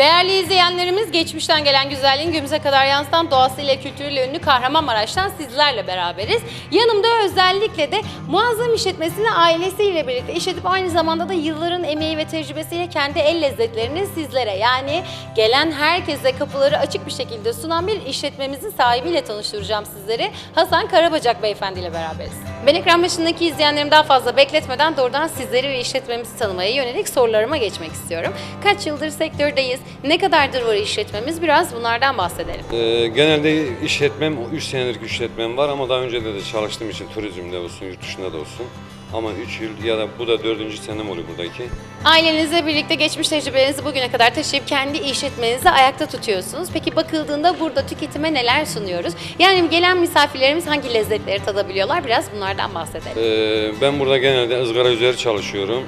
Değerli izleyenlerimiz geçmişten gelen güzelliğin günümüze kadar yansıtan doğasıyla kültürüyle ünlü Kahramanmaraş'tan sizlerle beraberiz. Yanımda özellikle de muazzam işletmesini ailesiyle birlikte işletip aynı zamanda da yılların emeği ve tecrübesiyle kendi el lezzetlerini sizlere yani gelen herkese kapıları açık bir şekilde sunan bir işletmemizin sahibiyle tanıştıracağım sizleri. Hasan Karabacak beyefendi ile beraberiz. Ben ekran başındaki izleyenlerimi daha fazla bekletmeden doğrudan sizleri ve işletmemizi tanımaya yönelik sorularıma geçmek istiyorum. Kaç yıldır sektördeyiz? Ne kadardır var işletmemiz? Biraz bunlardan bahsedelim. Ee, genelde işletmem, 3 senelik işletmem var ama daha önce de, de çalıştığım için turizmde olsun, yurt dışında da olsun. Ama 3 yıl ya da bu da 4. senem oluyor buradaki. Ailenizle birlikte geçmiş tecrübelerinizi bugüne kadar taşıyıp kendi işletmenizi ayakta tutuyorsunuz. Peki bakıldığında burada tüketime neler sunuyoruz? Yani gelen misafirlerimiz hangi lezzetleri tadabiliyorlar? Biraz bunlardan bahsedelim. Ee, ben burada genelde ızgara üzeri çalışıyorum.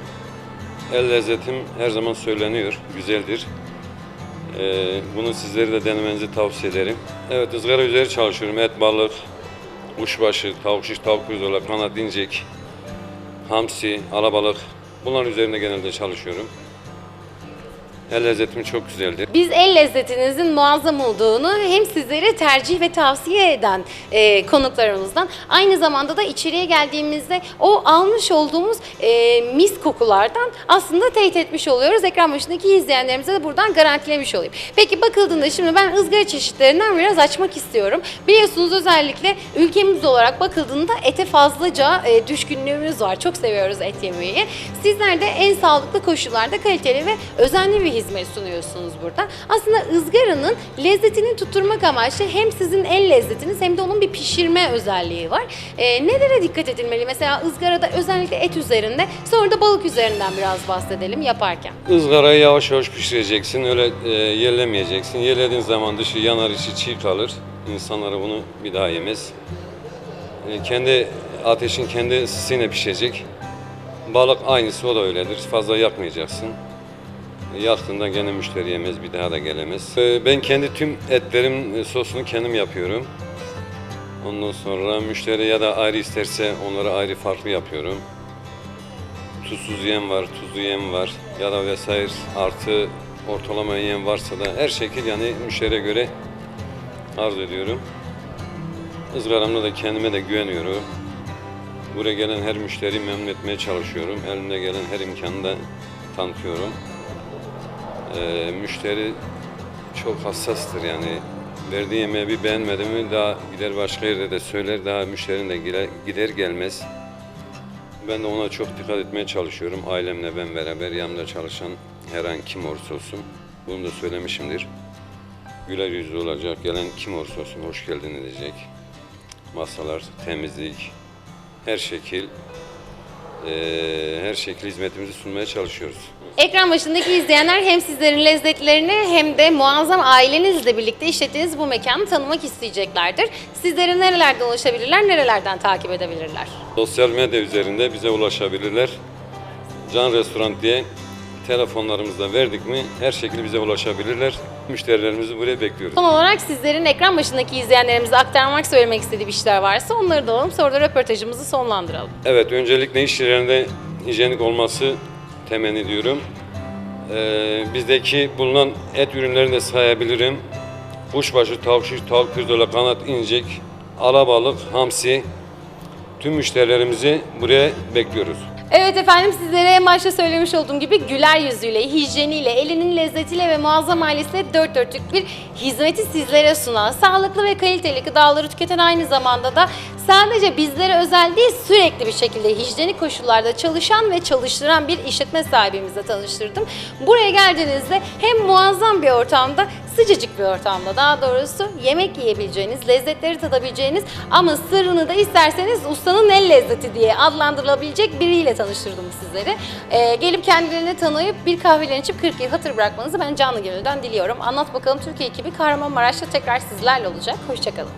El lezzetim her zaman söyleniyor, güzeldir. Ee, bunu sizlere de denemenizi tavsiye ederim. Evet, ızgara üzeri çalışıyorum. Et, balık, kuşbaşı, tavuk şiş, tavuk pirzola, kanat, incik, hamsi, alabalık. Bunların üzerinde genelde çalışıyorum. El lezzetim çok güzeldir. Biz el lezzetinizin muazzam olduğunu hem sizlere tercih ve tavsiye eden e, konuklarımızdan aynı zamanda da içeriye geldiğimizde o almış olduğumuz e, mis kokulardan aslında teyit etmiş oluyoruz. Ekran başındaki izleyenlerimize de buradan garantilemiş olayım. Peki bakıldığında şimdi ben ızgara çeşitlerinden biraz açmak istiyorum. Biliyorsunuz özellikle ülkemiz olarak bakıldığında ete fazlaca e, düşkünlüğümüz var. Çok seviyoruz et yemeyi. Sizler de en sağlıklı koşullarda kaliteli ve özenli bir hizmet sunuyorsunuz burada. Aslında ızgaranın lezzetini tutturmak amaçlı hem sizin el lezzetiniz hem de onun bir pişirme özelliği var. E, nelere dikkat edilmeli? Mesela ızgarada özellikle et üzerinde sonra da balık üzerinden biraz bahsedelim yaparken. Izgarayı yavaş yavaş pişireceksin, öyle e, yerlemeyeceksin. Yerlediğin zaman dışı yanar, içi çiğ kalır. İnsanlara bunu bir daha yemez. E, kendi ateşin kendi ısısıyla pişecek. Balık aynısı o da öyledir. Fazla yakmayacaksın. Yaktığında gene müşteri yemez, bir daha da gelemez. E, ben kendi tüm etlerim e, sosunu kendim yapıyorum. Ondan sonra müşteri ya da ayrı isterse onları ayrı farklı yapıyorum tuzsuz yem var, tuzlu yem var ya da vesaire artı ortalama yem varsa da her şekil yani müşteriye göre arz ediyorum. Izgaramda da kendime de güveniyorum. Buraya gelen her müşteriyi memnun etmeye çalışıyorum. Elimde gelen her imkanı da tanıtıyorum. Ee, müşteri çok hassastır yani. Verdiği yemeği bir beğenmedi mi daha gider başka yerde de söyler daha müşterinin de gider, gider gelmez. Ben de ona çok dikkat etmeye çalışıyorum. Ailemle ben beraber yanımda çalışan her an kim olursa olsun. Bunu da söylemişimdir. Güler yüzlü olacak, gelen kim olursa olsun hoş geldin edecek. Masalar, temizlik, her şekil, eee, her şekil hizmetimizi sunmaya çalışıyoruz. Ekran başındaki izleyenler hem sizlerin lezzetlerini hem de muazzam ailenizle birlikte işlettiğiniz bu mekanı tanımak isteyeceklerdir. Sizlere nerelerden ulaşabilirler, nerelerden takip edebilirler? Sosyal medya üzerinde bize ulaşabilirler. Can Restoran diye telefonlarımızda verdik mi her şekilde bize ulaşabilirler. Müşterilerimizi buraya bekliyoruz. Son olarak sizlerin ekran başındaki izleyenlerimize aktarmak, söylemek istediği bir şeyler varsa onları da alalım. Sonra da röportajımızı sonlandıralım. Evet, öncelikle iş yerlerinde hijyenik olması temenni ediyorum. Ee, bizdeki bulunan et ürünlerini de sayabilirim. Kuşbaşı, tavuk şiş, tavuk pirzola, kanat, incik, alabalık, hamsi. Tüm müşterilerimizi buraya bekliyoruz. Evet efendim sizlere en başta söylemiş olduğum gibi güler yüzüyle, hijyeniyle, elinin lezzetiyle ve muazzam ailesiyle dört dörtlük bir hizmeti sizlere sunan, sağlıklı ve kaliteli gıdaları tüketen aynı zamanda da sadece bizlere özel değil sürekli bir şekilde hijyenik koşullarda çalışan ve çalıştıran bir işletme sahibimizle tanıştırdım. Buraya geldiğinizde hem muazzam bir ortamda sıcacık bir ortamda daha doğrusu yemek yiyebileceğiniz, lezzetleri tadabileceğiniz ama sırrını da isterseniz ustanın el lezzeti diye adlandırılabilecek biriyle tanıştırdım sizleri. Ee, gelip kendilerini tanıyıp bir kahvelerini içip 40 yıl hatır bırakmanızı ben canı gönülden diliyorum. Anlat bakalım Türkiye ekibi Kahramanmaraş'ta tekrar sizlerle olacak. Hoşçakalın.